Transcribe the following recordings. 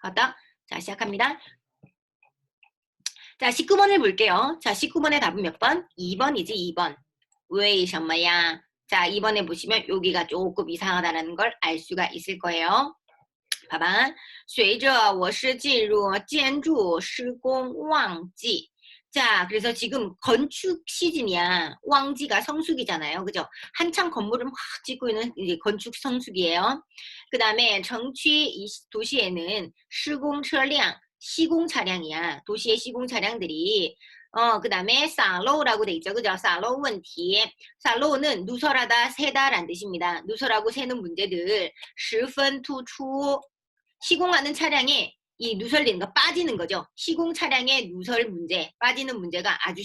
갔다. 자, 시작합니다. 자, 19번을 볼게요. 자, 19번의 답은 몇 번? 2번이지, 2번. 왜什么呀? 자, 2번에 보시면 여기가 조금 이상하다는 걸 알 수가 있을 거예요. 봐봐. 随着我是进入建筑施工旺季. 자, 그래서 지금 건축 시즌이야. 왕지가 성수기잖아요. 그죠? 한창 건물을 막 짓고 있는 이제 건축 성수기예요. 그 다음에 정취 도시에는 시공차량, 시공차량이야. 도시의 시공차량들이 어, 그 다음에 살로우라고 돼 있죠. 그죠? 살로우 원티. 살로우는 누설하다, 세다란 뜻입니다. 누설하고 세는 문제들. 10분 투추. 시공하는 차량에 이 누설되는 거 빠지는 거죠. 시공 차량의 누설 문제, 빠지는 문제가 아주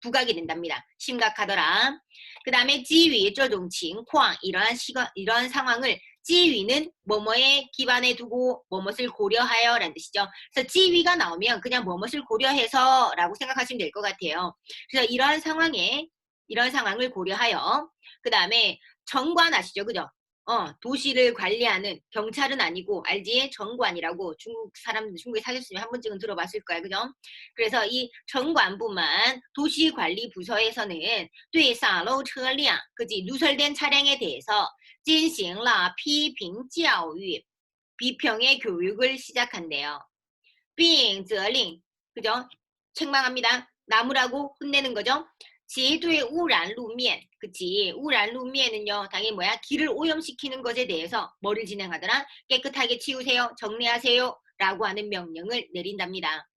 부각이 된답니다. 심각하더라. 그 다음에 지위, 조종, 칭광 이러한 시가, 이러한 상황을 지위는 뭐뭐에 기반에 두고 뭐뭇을 고려하여 라는 뜻이죠. 그래서 지위가 나오면 그냥 뭐뭇을 고려해서 라고 생각하시면 될 것 같아요. 그래서 이러한 상황에, 이러한 상황을 고려하여 그 다음에 정관 아시죠? 그죠? 어, 도시를 관리하는 경찰은 아니고 알지? 정관이라고 중국 사람들 중국에 사셨으면 한 번쯤은 들어봤을 거야. 그죠? 그래서 이 정관부만 도시관리 부서에서는 对洒漏车辆 그지? 누설된 차량에 대해서 进行了批评教育 비평의 교육을 시작한대요. 并责令 그죠? 책망합니다. 나무라고 혼내는 거죠. 지도의 우란 루면 그치? 우란 루면은요 당연히 뭐야? 길을 오염시키는 것에 대해서 뭐를 진행하더라? 깨끗하게 치우세요 정리하세요 라고 하는 명령을 내린답니다.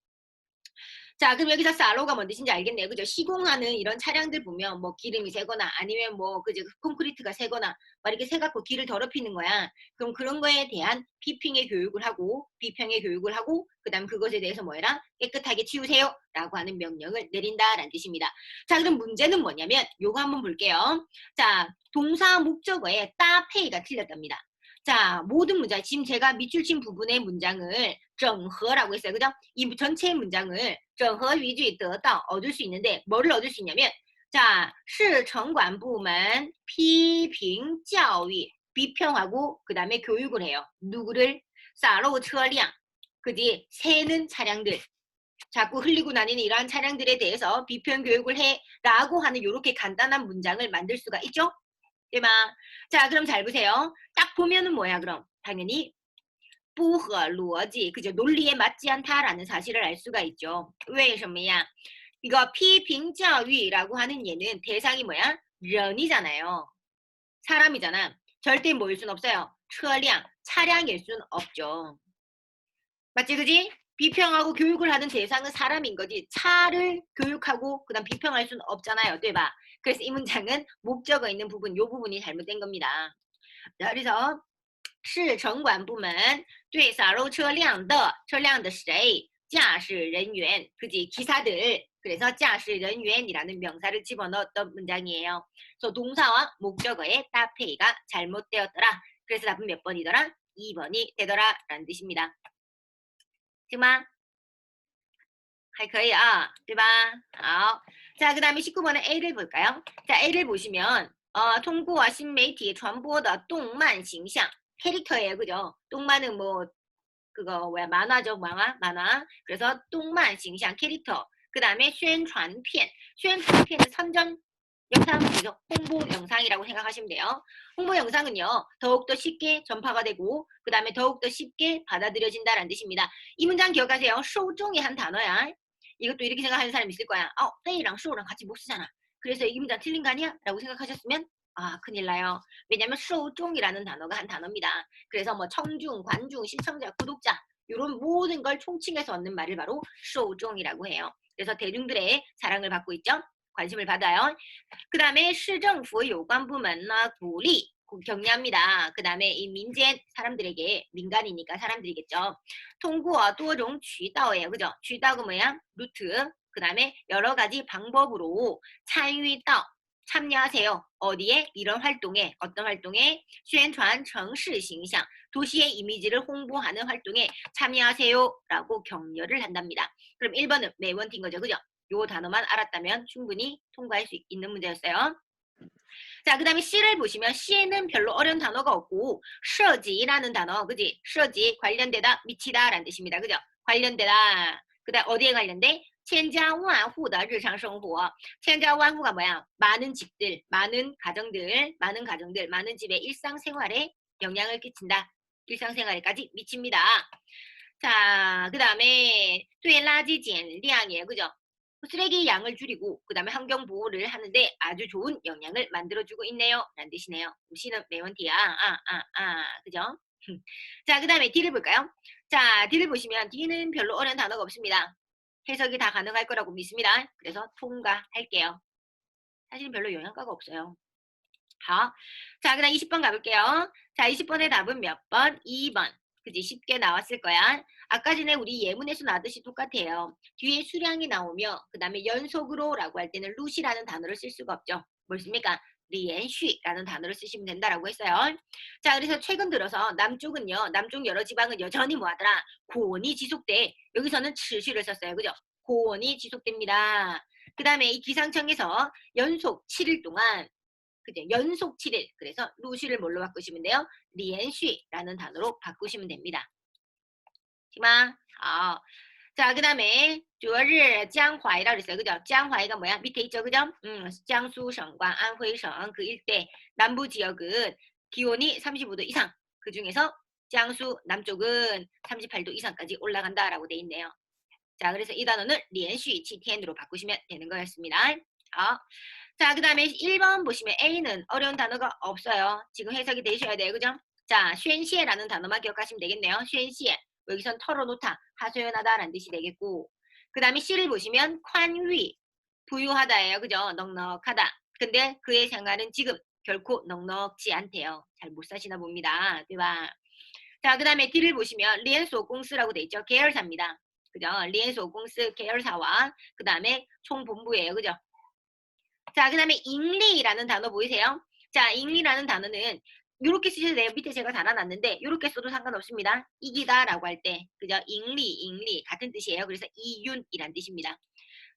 자 그럼 여기서 사로가 뭔 뜻인지 알겠네요. 그죠? 시공하는 이런 차량들 보면 뭐 기름이 새거나 아니면 뭐 그죠 콘크리트가 새거나 막 이렇게 새갖고 길을 더럽히는 거야. 그럼 그런 거에 대한批评의 교육을 하고 비평의 교육을 하고 그 다음 그것에 대해서 뭐해라? 깨끗하게 치우세요. 라고 하는 명령을 내린다라는 뜻입니다. 자 그럼 문제는 뭐냐면 요거 한번 볼게요. 자 동사 목적어에 따페이가 틀렸답니다 자, 모든 문장, 지금 제가 밑줄 친 부분의 문장을 整合라고 했어요. 그죠? 이 전체 문장을 整合 위주의 得到 얻을 수 있는데 뭐를 얻을 수 있냐면 자, 市城管部门 批评 教育 비평하고 그 다음에 교육을 해요. 누구를? 洒漏 车辆 그지? 새는 차량들 자꾸 흘리고 다니는 이러한 차량들에 대해서 비평 교육을 해 라고 하는 이렇게 간단한 문장을 만들 수가 있죠? 对吗? 자, 그럼 잘 보세요. 딱 보면은 뭐야, 그럼? 당연히 不合逻辑, 그죠? 논리에 맞지 않다라는 사실을 알 수가 있죠. 왜, 什么呀? 이거 피빙教育라고 하는 얘는 대상이 뭐야? 런이잖아요. 사람이잖아. 절대 뭐일 순 없어요. 车辆, 차량일 순 없죠. 맞지, 그지? 비평하고 교육을 하는 대상은 사람인 거지. 차를 교육하고 그다음 비평할 수는 없잖아요. 对吧? 그래서 이 문장은 목적어 있는 부분, 요 부분이 잘못된 겁니다. 자, 그래서 是城管部门对洒漏车辆的车辆的谁驾驶人员 그지 기사들 그래서 驾驶人员이라는 명사를 집어넣었던 문장이에요. 그래서 동사와 목적어의 따페이가 잘못되었더라. 그래서 답은 몇 번이더라? 2번이 되더라 라는 뜻입니다. 行吗？还可以啊，对吧？好， 자, 그 다음에 19번에 A를 볼까요? 자, A를 보시면 어, 통보와 신媒体 传播的 动漫 形象 캐릭터예요, 그죠? 동만은 뭐 그거 뭐야 만화죠, 만화, 만화. 그래서 动漫 形象 캐릭터. 그 다음에 宣传片, 宣传片은 선전 영상이죠. 홍보 영상이라고 생각하시면 돼요. 홍보 영상은요. 더욱더 쉽게 전파가 되고 그 다음에 더욱더 쉽게 받아들여진다라는 뜻입니다. 이 문장 기억하세요. 쇼종이 한 단어야. 이것도 이렇게 생각하는 사람 있을 거야. 어, 페이랑 쇼랑 같이 못 쓰잖아. 그래서 이 문장 틀린 거 아니야? 라고 생각하셨으면 아 큰일 나요. 왜냐면 쇼종이라는 단어가 한 단어입니다. 그래서 뭐 청중, 관중, 시청자, 구독자 이런 모든 걸 총칭해서 얻는 말을 바로 쇼종이라고 해요. 그래서 대중들의 사랑을 받고 있죠. 관심을 받아요. 그 다음에 시정부 요관부门呢 鼓励 격려합니다. 그 다음에 이 민젠 사람들에게 민간이니까 사람들이겠죠. 통구와 도종 쥐다오예요. 그죠? 쥐다오 뭐야? 루트. 그 다음에 여러 가지 방법으로 참유다 참여하세요. 어디에? 이런 활동에. 어떤 활동에? 宣传 정시 싱상 도시의 이미지를 홍보하는 활동에 참여하세요. 라고 격려를 한답니다. 그럼 1번은 매번 틴 거죠. 그죠? 요 단어만 알았다면 충분히 통과할 수 있는 문제였어요. 자, 그 다음에 C를 보시면 C에는 별로 어려운 단어가 없고 涉及라는 단어, 그지? 涉及 관련되다, 미치다라는 뜻입니다. 그죠? 관련되다. 그 다음 어디에 관련돼? 千家万户的日常生活. 千家万户가 뭐야? 많은 집들, 많은 가정들, 많은 가정들, 많은 집의 일상생활에 영향을 끼친다. 일상생활에까지 미칩니다. 자, 그 다음에 对垃圾减量이에요. 그죠? 쓰레기 양을 줄이고 그 다음에 환경 보호를 하는데 아주 좋은 영향을 만들어주고 있네요. 라는 뜻이네요. C는 매원티야. 아, 아, 아. 그죠? 자, 그 다음에 D를 볼까요? 자, D를 보시면 D는 별로 어려운 단어가 없습니다. 해석이 다 가능할 거라고 믿습니다. 그래서 통과할게요. 사실은 별로 영향가가 없어요. 好. 자, 그 다음 20번 가볼게요. 자, 20번의 답은 몇 번? 2번. 그지? 쉽게 나왔을 거야. 아까 전에 우리 예문에서 나왔듯이 똑같아요. 뒤에 수량이 나오며 그 다음에 연속으로 라고 할 때는 루시라는 단어를 쓸 수가 없죠. 뭘습니까 리엔쉬라는 단어를 쓰시면 된다라고 했어요. 자, 그래서 최근 들어서 남쪽은요. 남쪽 여러 지방은 여전히 뭐하더라? 고온이 지속돼. 여기서는 칠시를 썼어요. 그죠? 고온이 지속됩니다. 그 다음에 이 기상청에서 연속 7일 동안 그죠? 연속 7일. 그래서 루시를 뭘로 바꾸시면 돼요? 리엔쉬라는 단어로 바꾸시면 됩니다. 行吗? 아. 자, 그 다음에 昨日江淮이라고 그랬어요. 그죠?江淮가 뭐야? 밑에 있죠. 그죠? 음,江苏省과 안徽省그 일대 남부 지역은 기온이 35도 이상. 그 중에서江苏남쪽은 38도 이상까지 올라간다라고 돼 있네요. 자, 그래서 이 단어는 连续 7天으로 바꾸시면 되는 거였습니다. 아. 자, 그 다음에 1번 보시면 A는 어려운 단어가 없어요. 지금 해석이 되셔야 돼요. 그죠? 자, 宣泄라는 단어만 기억하시면 되겠네요. 宣泄. 여기선 털어놓다, 하소연하다라는 뜻이 되겠고 그 다음에 C를 보시면 콴위, 부유하다예요. 그죠? 넉넉하다. 근데 그의 생활은 지금 결코 넉넉지 않대요. 잘 못 사시나 봅니다. 对吧? 자, 그 다음에 D를 보시면 리엔소 공스라고 돼 있죠. 계열사입니다. 그죠? 리엔소 공스 계열사와 그 다음에 총본부예요. 그죠? 자, 그 다음에 잉리라는 단어 보이세요? 자, 잉리라는 단어는 이렇게 쓰셔도 돼요. 밑에 제가 달아놨는데 이렇게 써도 상관없습니다. 이기다 라고 할 때 그죠? 잉리, 잉리 같은 뜻이에요. 그래서 이윤이란 뜻입니다.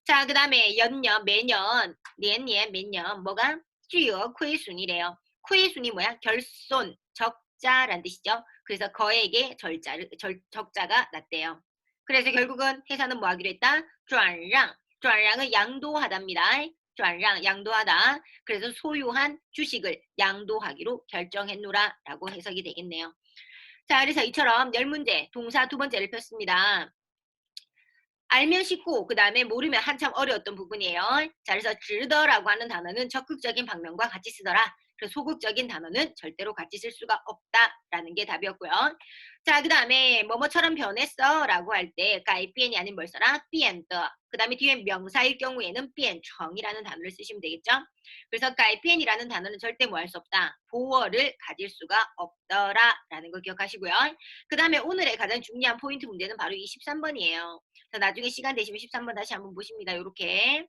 자, 그 다음에 연년, 매년, 년년, 몇년 뭐가? 주요 쿠이순이래요. 쿠이순이 뭐야? 결손, 적자란 뜻이죠. 그래서 거액의 절자, 절, 적자가 났대요. 그래서 결국은 회사는 뭐 하기로 했다? 쫀랑, 쫀랑은 양도하답니다. 转让 양도하다. 그래서 소유한 주식을 양도하기로 결정했노라 라고 해석이 되겠네요. 자, 그래서 이처럼 열 문제, 동사 두 번째를 폈습니다. 알면 쉽고 그 다음에 모르면 한참 어려웠던 부분이에요. 자, 그래서 지더라고 하는 단어는 적극적인 방면과 같이 쓰더라. 그래서 소극적인 단어는 절대로 같이 쓸 수가 없다라는 게 답이었고요. 자, 그 다음에 뭐뭐처럼 변했어 라고 할 때, 가이피엔이 아닌 벌써라 BN的그 다음에 뒤에 명사일 경우에는 BN成이라는 단어를 쓰시면 되겠죠? 그래서 가이피엔이라는 단어는 절대 뭐 할 수 없다. 보어를 가질 수가 없더라 라는 걸 기억하시고요. 그 다음에 오늘의 가장 중요한 포인트 문제는 바로 이 13번이에요. 나중에 시간 되시면 13번 다시 한번 보십니다. 이렇게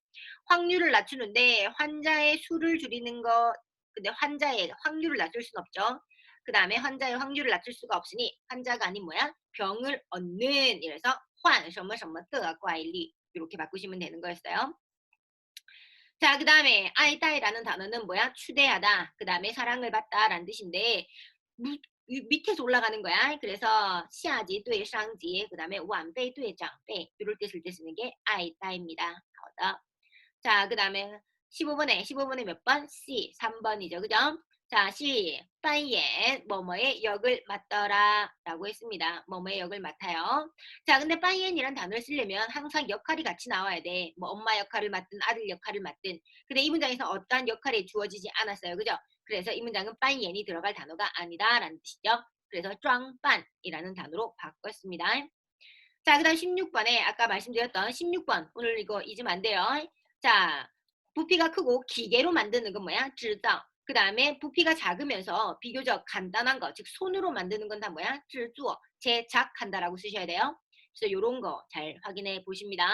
확률을 낮추는데 환자의 수를 줄이는 거 근데 환자의 확률을 낮출 순 없죠. 그 다음에 환자의 확률을 낮출 수가 없으니 환자가 아닌 뭐야? 병을 얻는 이래서 환, 什么什么的怪力 이렇게 바꾸시면 되는 거였어요. 자, 그 다음에 아이다이라는 단어는 뭐야? 추대하다. 그 다음에 사랑을 받다라는 뜻인데 무, 밑에서 올라가는 거야. 그래서 시아지, 对, 상지, 그 다음에 완배, 对, 장배 이럴 때 쓸 때 쓰는 게 아이다입니다.好的. 자, 그 다음에 15번에 15번에 몇 번? C 3번이죠. 그죠? 자, C 빠이엔 뭐뭐의 역을 맡더라 라고 했습니다. 뭐뭐의 역을 맡아요. 자, 근데 빠이엔이란 단어를 쓰려면 항상 역할이 같이 나와야 돼. 뭐 엄마 역할을 맡든 아들 역할을 맡든. 근데 이 문장에서 어떠한 역할이 주어지지 않았어요. 그죠? 그래서 이 문장은 빠이엔이 들어갈 단어가 아니다 라는 뜻이죠. 그래서 쫑빤이라는 단어로 바꿨습니다. 자, 그 다음 16번에 아까 말씀드렸던 16번 오늘 이거 잊으면 안 돼요. 자, 부피가 크고 기계로 만드는 건 뭐야? 制造. 그 다음에 부피가 작으면서 비교적 간단한 거, 즉 손으로 만드는 건 다 뭐야? 制作, 제작한다라고 쓰셔야 돼요. 그래서 이런 거 잘 확인해 보십니다.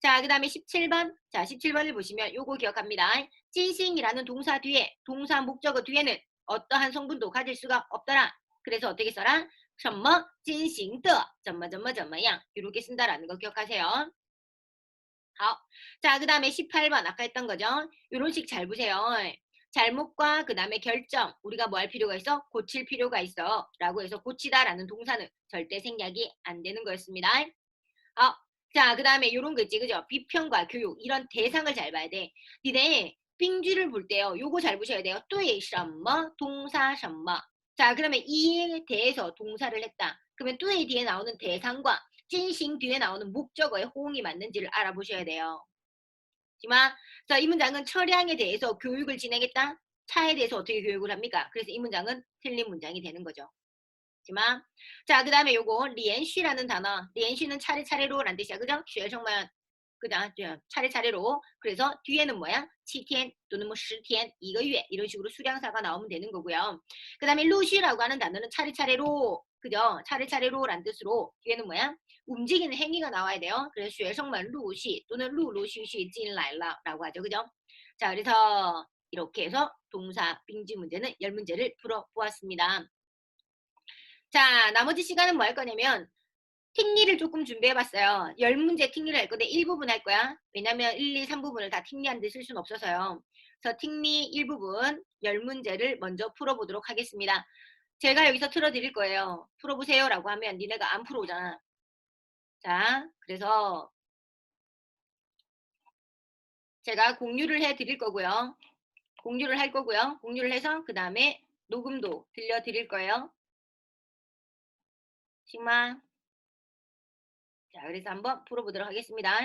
자, 그 다음에 17번. 자, 17번을 보시면 요거 기억합니다. 찐싱이라는 동사 뒤에, 동사 목적어 뒤에는 어떠한 성분도 가질 수가 없더라. 그래서 어떻게 써라? 什么 찐싱的怎么怎么怎么样 이렇게 쓴다라는 거 기억하세요. 好. 자, 그 다음에 18번 아까 했던 거죠. 이런 식 잘 보세요. 잘못과 그 다음에 결정, 우리가 뭐 할 필요가 있어? 고칠 필요가 있어. 라고 해서 고치다 라는 동사는 절대 생략이 안 되는 거였습니다. 어, 자그 다음에 이런 거 있지 그죠? 비평과 교육 이런 대상을 잘 봐야 돼. 니네 빙쥐를 볼 때요 요거 잘 보셔야 돼요. 또예 셔머 동사 셔머. 자 그러면 이에 대해서 동사를 했다. 그러면 또예 뒤에 나오는 대상과 진싱 뒤에 나오는 목적어의 호응이 맞는지를 알아보셔야 돼요. 있지만 자, 이 문장은 철량에 대해서 교육을 진행했다. 차에 대해서 어떻게 교육을 합니까? 그래서 이 문장은 틀린 문장이 되는 거죠. 지만 자, 그 다음에 요거 리엔쉬라는 단어. 리엔쉬는 차례차례로 란 뜻이야. 그죠? 쉐 정말 그냥 차례차례로 그래서 뒤에는 뭐야? 7天 또는 뭐 10天, 2个月 이런 식으로 수량사가 나오면 되는 거고요. 그 다음에 루시라고 하는 단어는 차례차례로 그죠? 차례차례로란 뜻으로 뒤에는 뭐야? 움직이는 행위가 나와야 돼요. 그래서 学生们 루시 또는 루루시시 进来了라고 하죠. 그죠? 자, 그래서 이렇게 해서 동사 빙지 문제는 열 문제를 풀어보았습니다. 자, 나머지 시간은 뭐 할 거냐면 틱리를 조금 준비해봤어요. 10문제 틱리를 할 건데 1부분 할 거야. 왜냐면 1, 2, 3부분을 다 틱리한테 쓸 수는 없어서요. 그래서 틱리 1부분 10문제를 먼저 풀어보도록 하겠습니다. 제가 여기서 틀어드릴 거예요. 풀어보세요 라고 하면 니네가 안 풀어오잖아. 자, 그래서 제가 공유를 해드릴 거고요. 공유를 할 거고요. 공유를 해서 그 다음에 녹음도 들려드릴 거예요. 식마 자, 그래서 한번 풀어보도록 하겠습니다.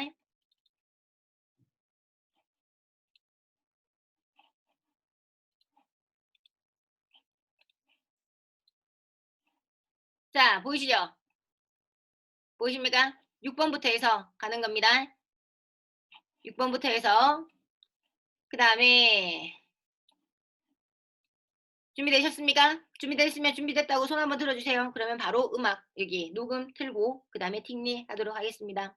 자, 보이시죠? 보이십니까? 6번부터 해서 가는 겁니다. 6번부터 해서 그 다음에 준비되셨습니까? 준비됐으면 준비됐다고 손 한번 들어주세요. 그러면 바로 음악 여기 녹음 틀고 그 다음에 틱리 하도록 하겠습니다.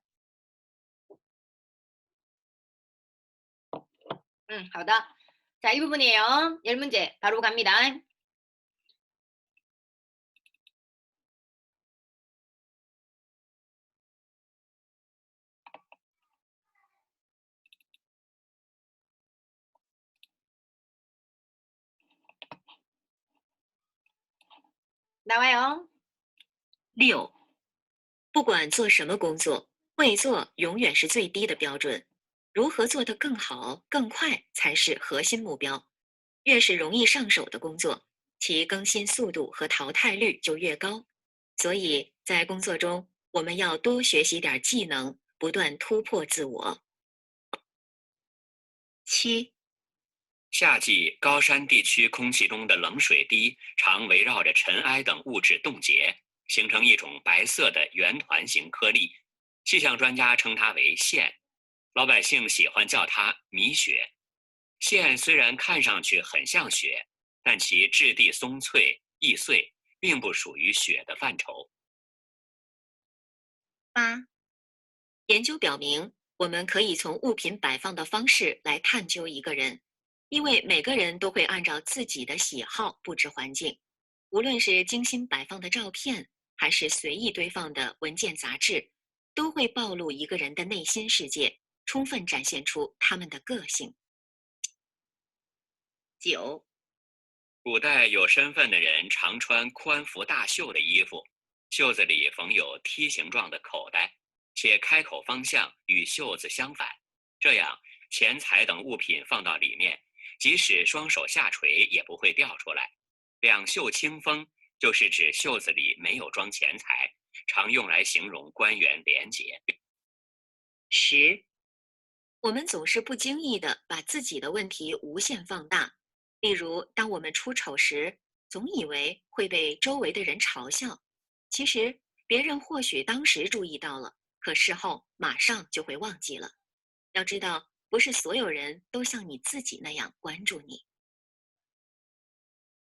응, 하다. 자, 이 부분이에요. 열 문제 바로 갑니다. 哪位哦？六，不管做什么工作，会做永远是最低的标准。如何做得更好、更快才是核心目标。越是容易上手的工作，其更新速度和淘汰率就越高。所以在工作中，我们要多学习点技能，不断突破自我。七，夏季高山地区空气中的冷水滴常围绕着尘埃等物质冻结，形成一种白色的圆团形颗粒。气象专家称它为线，老百姓喜欢叫它米雪。线虽然看上去很像雪，但其质地松脆易碎，并不属于雪的范畴。八，研究表明，我们可以从物品摆放的方式来探究一个人。因为每个人都会按照自己的喜好布置环境，无论是精心摆放的照片，还是随意堆放的文件杂志，都会暴露一个人的内心世界，充分展现出他们的个性。九，古代有身份的人常穿宽幅大袖的衣服，袖子里缝有梯形状的口袋，且开口方向与袖子相反，这样钱财等物品放到里面。即使双手下垂也不会掉出来。两袖清风就是指袖子里没有装钱财，常用来形容官员廉洁。十，我们总是不经意的把自己的问题无限放大。例如，当我们出丑时，总以为会被周围的人嘲笑，其实别人或许当时注意到了，可事后马上就会忘记了。要知道。不是所有人都像你自己那样关注你。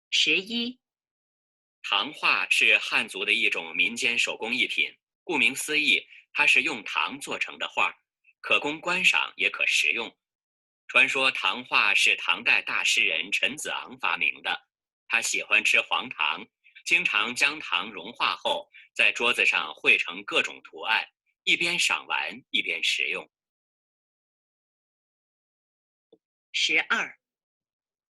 十一，糖画是汉族的一种民间手工艺品。顾名思义，它是用糖做成的画，可供观赏，也可食用。传说糖画是唐代大诗人陈子昂发明的。他喜欢吃黄糖，经常将糖融化后，在桌子上绘成各种图案，一边赏玩一边食用。十二，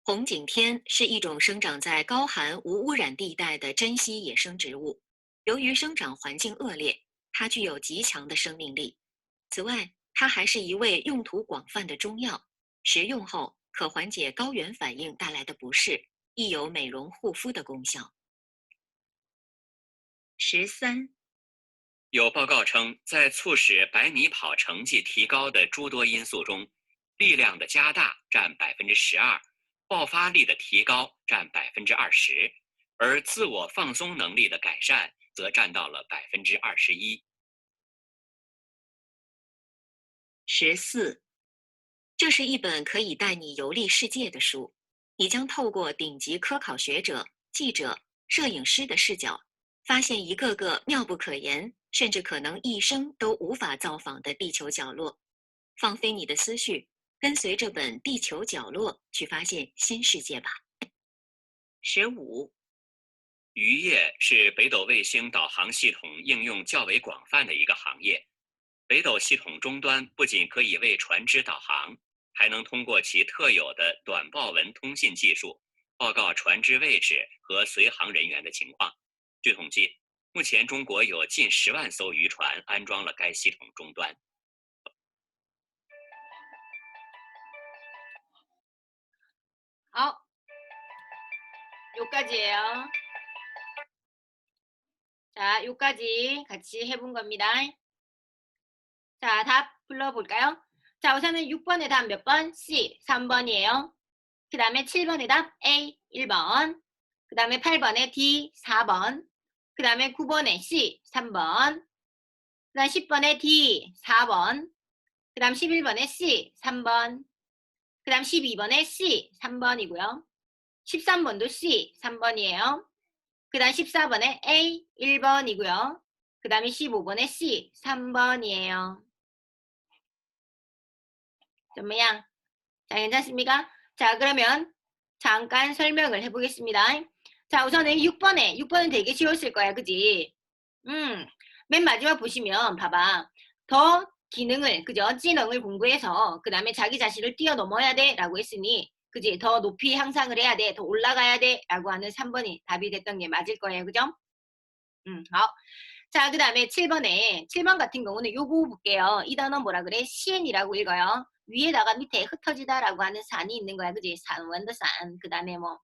红景天是一种生长在高寒无污染地带的珍稀野生植物，由于生长环境恶劣，它具有极强的生命力。此外，它还是一味用途广泛的中药，食用后可缓解高原反应带来的不适，亦有美容护肤的功效。十三，有报告称，在促使百米跑成绩提高的诸多因素中，力量的加大占百分之十二，爆发力的提高占百分之二十，而自我放松能力的改善则占到了百分之二十一。十四，这是一本可以带你游历世界的书，你将透过顶级科考学者、记者、摄影师的视角，发现一个个妙不可言，甚至可能一生都无法造访的地球角落。放飞你的思绪，跟随这本《地球角落》去发现新世界吧。十五，渔业是北斗卫星导航系统应用较为广泛的一个行业。北斗系统终端不仅可以为船只导航，还能通过其特有的短报文通信技术，报告船只位置和随航人员的情况。据统计，目前中国有近十万艘渔船安装了该系统终端。好， 요까지예요. 자, 요까지 같이 해본 겁니다. 자, 답 불러볼까요? 자, 우선은 6번의 답 몇 번? C, 3번이에요. 그 다음에 7번의 답 A, 1번. 그 다음에 8번의 D, 4번. 그 다음에 9번의 C, 3번. 그 다음 10번의 D, 4번. 그 다음 11번의 C, 3번. 그 다음 12번에 C, 3번이고요. 13번도 C, 3번이에요. 그 다음 14번에 A, 1번이고요. 그 다음에 15번에 C, 3번이에요. 전모양. 자, 괜찮습니까? 자, 그러면 잠깐 설명을 해보겠습니다. 자, 우선은 6번에, 6번은 되게 쉬웠을 거야, 그지? 음, 맨 마지막 보시면, 봐봐. 더 기능을, 그죠? 지능을 공부해서, 그 다음에 자기 자신을 뛰어넘어야 돼, 라고 했으니, 그지? 더 높이 향상을 해야 돼, 더 올라가야 돼, 라고 하는 3번이 답이 됐던 게 맞을 거예요, 그죠? 음, 好. 자, 그 다음에 7번에, 7번 같은 경우는 요거 볼게요. 이 단어 뭐라 그래? 시엔이라고 읽어요. 위에다가 밑에 흩어지다 라고 하는 산이 있는 거야, 그지? 산, 원더산. 그 다음에 뭐,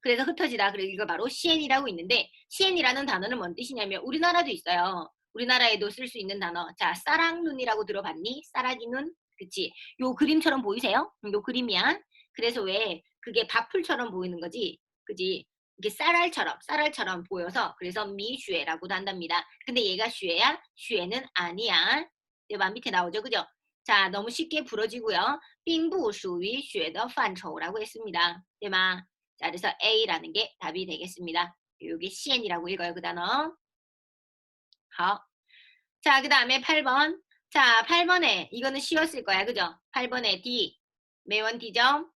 그래서 흩어지다. 그리고 이거 바로 시엔이라고 있는데, 시엔이라는 단어는 뭔 뜻이냐면, 우리나라도 있어요. 우리나라에도 쓸 수 있는 단어. 자, 싸락눈이라고 들어봤니? 싸라기 눈? 그치? 요 그림처럼 보이세요? 음, 요 그림이야. 그래서 왜 그게 밥풀처럼 보이는 거지? 그지? 이게 쌀알처럼, 쌀알처럼 보여서 그래서 미슈에라고도 한답니다. 근데 얘가 슈에야? 슈에는 아니야. 네바 밑에 나오죠, 그죠? 자, 너무 쉽게 부러지고요. 빙부 수위 슈에더 판초라고 했습니다. 네마. 자, 그래서 A라는 게 답이 되겠습니다. 요게 CN이라고 읽어요, 그 단어. 好. 자, 그 다음에 8번. 자, 8번에 이거는 쉬웠을 거야, 그죠? 8번에 D. 매원 D죠?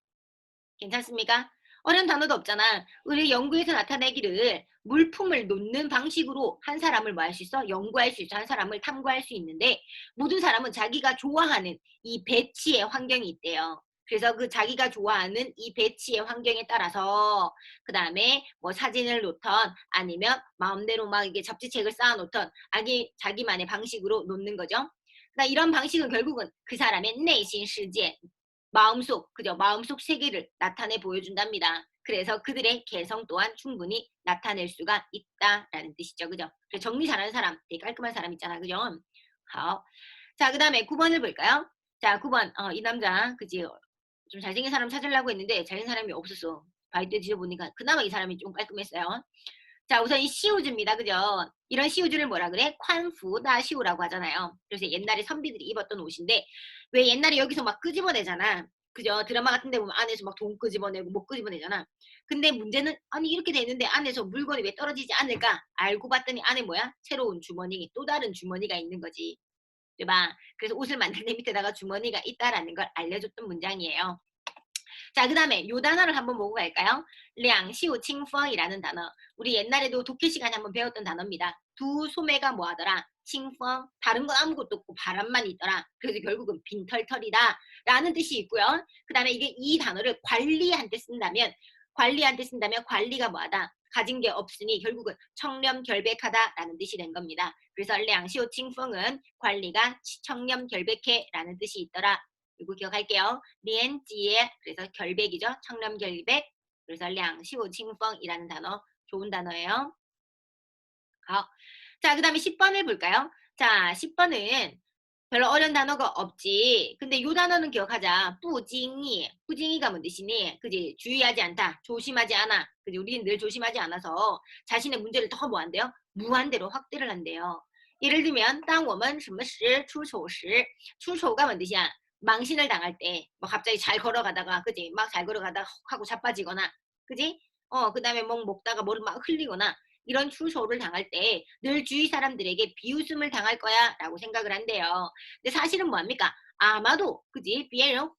괜찮습니까? 어려운 단어도 없잖아. 우리 연구에서 나타내기를 물품을 놓는 방식으로 한 사람을 뭐 할 수 있어? 연구할 수 있어. 한 사람을 탐구할 수 있는데 모든 사람은 자기가 좋아하는 이 배치의 환경이 있대요. 그래서 그 자기가 좋아하는 이 배치의 환경에 따라서 그 다음에 뭐 사진을 놓던 아니면 마음대로 막 이게 잡지책을 쌓아놓던 아기 자기만의 방식으로 놓는 거죠. 나 이런 방식은 결국은 그 사람의 내신 세계, 마음속, 그죠? 마음속 세계를 나타내 보여준답니다. 그래서 그들의 개성 또한 충분히 나타낼 수가 있다라는 뜻이죠. 그죠? 정리 잘하는 사람, 되게 깔끔한 사람 있잖아. 그죠? 음. 어. 자, 그 다음에 9번을 볼까요? 자, 9번. 어, 이 남자, 그지? 좀 잘생긴 사람 찾으려고 했는데 잘생긴 사람이 없었어. 바이트 뒤져보니까 그나마 이 사람이 좀 깔끔했어요. 자 우선 이 시우즈입니다, 그죠? 이런 시우즈를 뭐라 그래? 콴푸다 시우라고 하잖아요. 그래서 옛날에 선비들이 입었던 옷인데 왜 옛날에 여기서 막 끄집어내잖아. 그죠? 드라마 같은 데 보면 안에서 막 돈 끄집어내고 못 끄집어내잖아. 근데 문제는 아니 이렇게 돼 있는데 안에서 물건이 왜 떨어지지 않을까? 알고 봤더니 안에 뭐야? 새로운 주머니, 또 다른 주머니가 있는 거지. 봐 그래서 옷을 만들 때 밑에다가 주머니가 있다라는 걸 알려줬던 문장이에요. 자, 그 다음에 요 단어를 한번 보고 갈까요? 량시우 칭펑이라는 단어. 우리 옛날에도 독해 시간에 한번 배웠던 단어입니다. 두 소매가 뭐하더라? 칭펑. 다른 건 아무것도 없고 바람만 있더라. 그래서 결국은 빈털털이다. 라는 뜻이 있고요. 그 다음에 이게 이 단어를 관리한테 쓴다면 관리한테 쓴다면 관리가 뭐하다? 가진 게 없으니 결국은 청렴결백하다라는 뜻이 된 겁니다. 그래서 량시오 칭펑은 관리가 청렴결백해라는 뜻이 있더라. 이거 기억할게요. 리엔지에 그래서 결백이죠. 청렴결백. 그래서 량시오 칭펑이라는 단어 좋은 단어예요. 好. 자, 그 다음에 10번을 볼까요? 자, 10번은 별로 어려운 단어가 없지. 근데 이 단어는 기억하자. 뿌징이. 뿌징이가 뭔 뜻이니? 그지? 주의하지 않다. 조심하지 않아. 그지? 우리는 늘 조심하지 않아서 자신의 문제를 더 뭐한대요? 무한대로 확대를 한대요. 예를 들면, 当我们什么时出丑时, 출초가 뭔 뜻이야? 망신을 당할 때, 뭐 갑자기 잘 걸어가다가, 그지? 막 잘 걸어가다가 헉 하고 자빠지거나, 그지? 어, 그 다음에 뭐 먹다가 뭐를 막 흘리거나, 이런 출소를 당할 때 늘 주위 사람들에게 비웃음을 당할 거야 라고 생각을 한대요. 근데 사실은 뭐합니까? 아마도 그지? 别人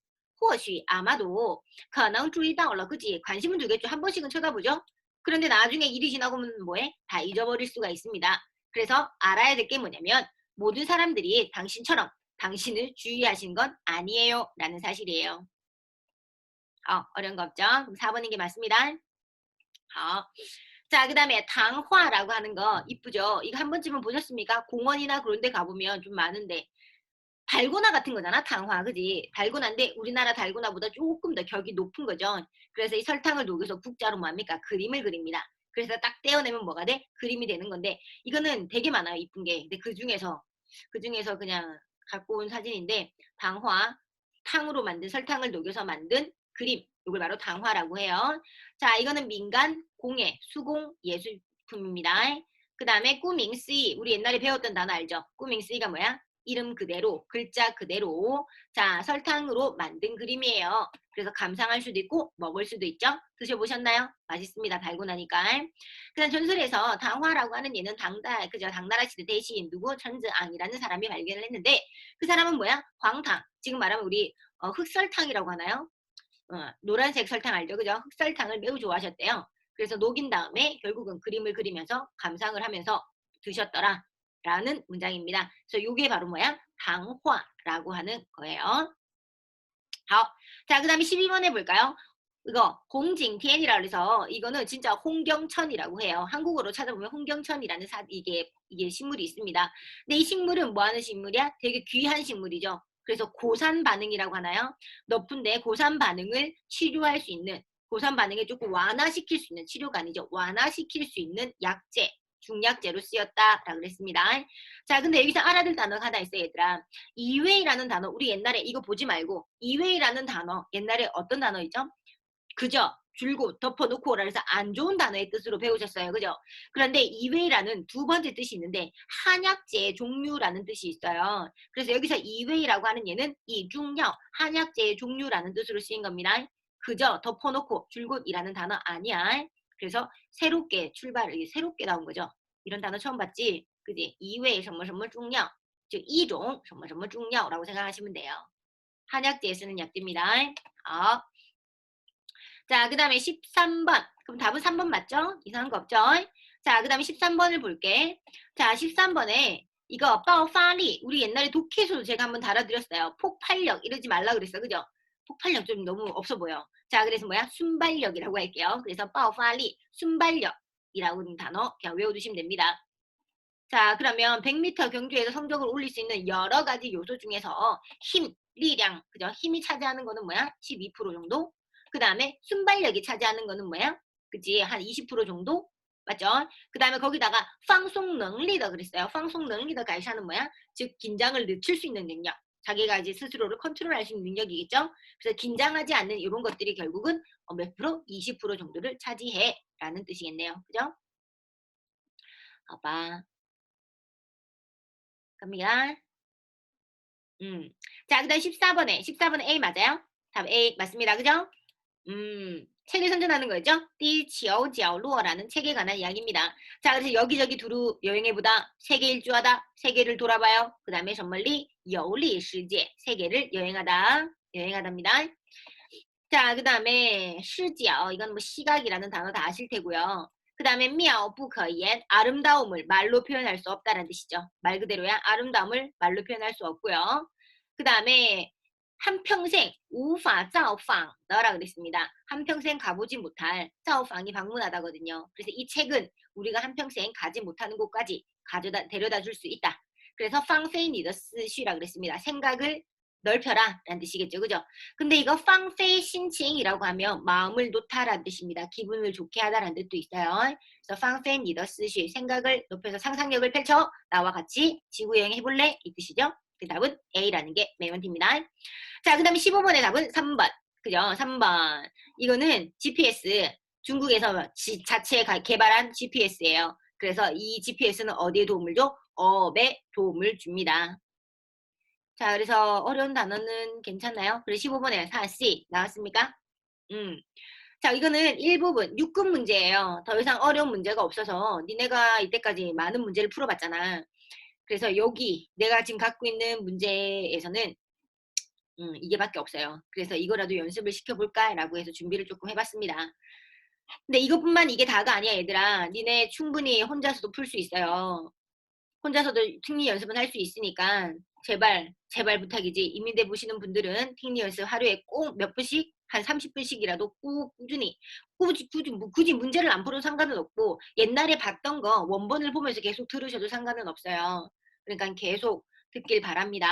或许 아마도 可能注意到了 그지? 관심은 두겠죠. 한 번씩은 쳐다보죠. 그런데 나중에 일이 지나고면 뭐해? 다 잊어버릴 수가 있습니다. 그래서 알아야 될 게 뭐냐면 모든 사람들이 당신처럼 당신을 주의하신 건 아니에요 라는 사실이에요. 어, 어려운 거 없죠? 그럼 4번인 게 맞습니다. 好. 자, 그 다음에 당화라고 하는 거 이쁘죠? 이거 한 번쯤은 보셨습니까? 공원이나 그런 데 가보면 좀 많은데 달고나 같은 거잖아, 당화, 그지? 달고나인데 우리나라 달고나보다 조금 더 격이 높은 거죠. 그래서 이 설탕을 녹여서 국자로 뭐합니까? 그림을 그립니다. 그래서 딱 떼어내면 뭐가 돼? 그림이 되는 건데 이거는 되게 많아요, 이쁜 게. 근데 그 중에서 그 중에서 그냥 갖고 온 사진인데 당화, 탕으로 만든 설탕을 녹여서 만든 그림. 이걸 바로 당화라고 해요. 자, 이거는 민간 공예, 수공 예술품입니다. 그 다음에 꾸밍스이, 우리 옛날에 배웠던 단어 알죠? 꾸밍스이가 뭐야? 이름 그대로, 글자 그대로. 자, 설탕으로 만든 그림이에요. 그래서 감상할 수도 있고 먹을 수도 있죠? 드셔보셨나요? 맛있습니다. 달고 나니까. 그 다음 전설에서 당화라고 하는 얘는 당다, 그죠? 당나라 시대 대신 누구? 천즈앙이라는 사람이 발견을 했는데 그 사람은 뭐야? 광탕. 지금 말하면 우리 어, 흑설탕이라고 하나요? 어, 노란색 설탕 알죠? 그죠? 흑설탕을 매우 좋아하셨대요. 그래서 녹인 다음에 결국은 그림을 그리면서 감상을 하면서 드셨더라. 라는 문장입니다. 그래서 이게 바로 뭐야? 당화라고 하는 거예요. 好. 자, 그 다음에 12번 해볼까요? 이거 공징티엔이라고 해서 이거는 진짜 홍경천이라고 해요. 한국어로 찾아보면 홍경천이라는 사, 이게 이게 식물이 있습니다. 근데 이 식물은 뭐 하는 식물이야? 되게 귀한 식물이죠. 그래서 고산 반응이라고 하나요? 높은데 고산 반응을 치료할 수 있는 고산 반응을 조금 완화시킬 수 있는 치료가 아니죠. 완화시킬 수 있는 약제, 중약제로 쓰였다라고 그랬습니다. 자, 근데 여기서 알아둘 단어가 하나 있어요, 얘들아. 이외이라는 단어, 우리 옛날에 이거 보지 말고 이외이라는 단어, 옛날에 어떤 단어이죠? 그죠? 줄곧 덮어놓고 그래서 안 좋은 단어의 뜻으로 배우셨어요. 그죠? 그런데 이외라는 두 번째 뜻이 있는데 한약재의 종류라는 뜻이 있어요. 그래서 여기서 이외라고 하는 얘는 이중력 한약재의 종류라는 뜻으로 쓰인 겁니다. 그저 덮어놓고 줄곧이라는 단어 아니야. 그래서 새롭게 출발, 새롭게 나온 거죠. 이런 단어 처음 봤지? 그지? 이외 什么什么中药, 즉 이종 什么什么中药라고 생각하시면 돼요. 한약재에 쓰는 약입니다. 아. 자, 그 다음에 13번. 그럼 답은 3번 맞죠? 이상한 거 없죠? 자, 그 다음에 13번을 볼게. 자, 13번에 이거 빠오파리 우리 옛날에 독해에서도 제가 한번 달아드렸어요. 폭발력 이러지 말라 그랬어. 그죠? 폭발력 좀 너무 없어 보여. 자, 그래서 뭐야? 순발력이라고 할게요. 그래서 빠오파리 순발력이라고 하는 단어 그냥 외워두시면 됩니다. 자, 그러면 100m 경주에서 성적을 올릴 수 있는 여러 가지 요소 중에서 힘, 리량, 그죠? 힘이 차지하는 거는 뭐야? 12% 정도? 그 다음에 순발력이 차지하는 거는 뭐야? 그치? 한20% 정도? 맞죠? 그 다음에 거기다가 방송 능리더 그랬어요. 방송 능리더 가이샤는 뭐야? 즉 긴장을 늦출 수 있는 능력. 자기가 이제 스스로를 컨트롤할 수 있는 능력이겠죠? 그래서 긴장하지 않는 이런 것들이 결국은 어, 몇 프로? 20% 정도를 차지해 라는 뜻이겠네요. 그죠? 봐봐. 갑니다. 음. 자, 그 다음 14번에, 14번에 A 맞아요? 답 A 맞습니다. 그죠? 음, 책을 선전하는 거죠. 띠지오지오루어라는 책에 관한 이야기입니다. 자, 그래서 여기저기 두루 여행해보다, 세계 일주하다, 세계를 돌아봐요. 그 다음에 정말리 여울리 시제, 세계를 여행하다, 여행하답니다. 자, 그 다음에 시지어, 이건 뭐 시각이라는 단어 다 아실 테고요. 그 다음에 미아오부커이엔 아름다움을 말로 표현할 수 없다라는 뜻이죠. 말 그대로야 아름다움을 말로 표현할 수 없고요. 그 다음에 한평생 우파 짜오팡더라 그랬습니다. 한평생 가보지 못할 짜오팡이 방문하다거든요. 그래서 이 책은 우리가 한평생 가지 못하는 곳까지 가져다 데려다 줄 수 있다. 그래서 팡페이 니더 스쉬라 그랬습니다. 생각을 넓혀라 라는 뜻이겠죠. 그죠? 근데 이거 팡페이 신칭이라고 하면 마음을 놓다라는 뜻입니다. 기분을 좋게 하다라는 뜻도 있어요. 그래서 팡페이 니더 스쉬 생각을 높여서 상상력을 펼쳐 나와 같이 지구 여행 해볼래? 이 뜻이죠. 그 답은 A라는 게 메이먼트입니다. 자, 그 다음에 15번의 답은 3번. 그죠? 3번. 이거는 GPS. 중국에서 지- 자체 가- 개발한 GPS예요. 그래서 이 GPS는 어디에 도움을 줘? 어업에 도움을 줍니다. 자, 그래서 어려운 단어는 괜찮나요? 그래서 15번에 4C 나왔습니까? 음. 자, 이거는 일부분 6급 문제예요. 더 이상 어려운 문제가 없어서 니네가 이때까지 많은 문제를 풀어봤잖아. 그래서 여기 내가 지금 갖고 있는 문제에서는 음, 이게밖에 없어요. 그래서 이거라도 연습을 시켜볼까라고 해서 준비를 조금 해봤습니다. 근데 이것뿐만 이게 다가 아니야, 얘들아. 니네 충분히 혼자서도 풀 수 있어요. 혼자서도听리 연습은 할 수 있으니까 제발 제발 부탁이지 이민대 보시는 분들은听리 연습 하루에 꼭 몇 분씩 한 30분씩이라도 꼭 꾸준히 굳이 굳이 뭐 굳이 문제를 안 풀어도 상관은 없고 옛날에 봤던 거 원본을 보면서 계속 들으셔도 상관은 없어요. 그러니까 계속 듣길 바랍니다.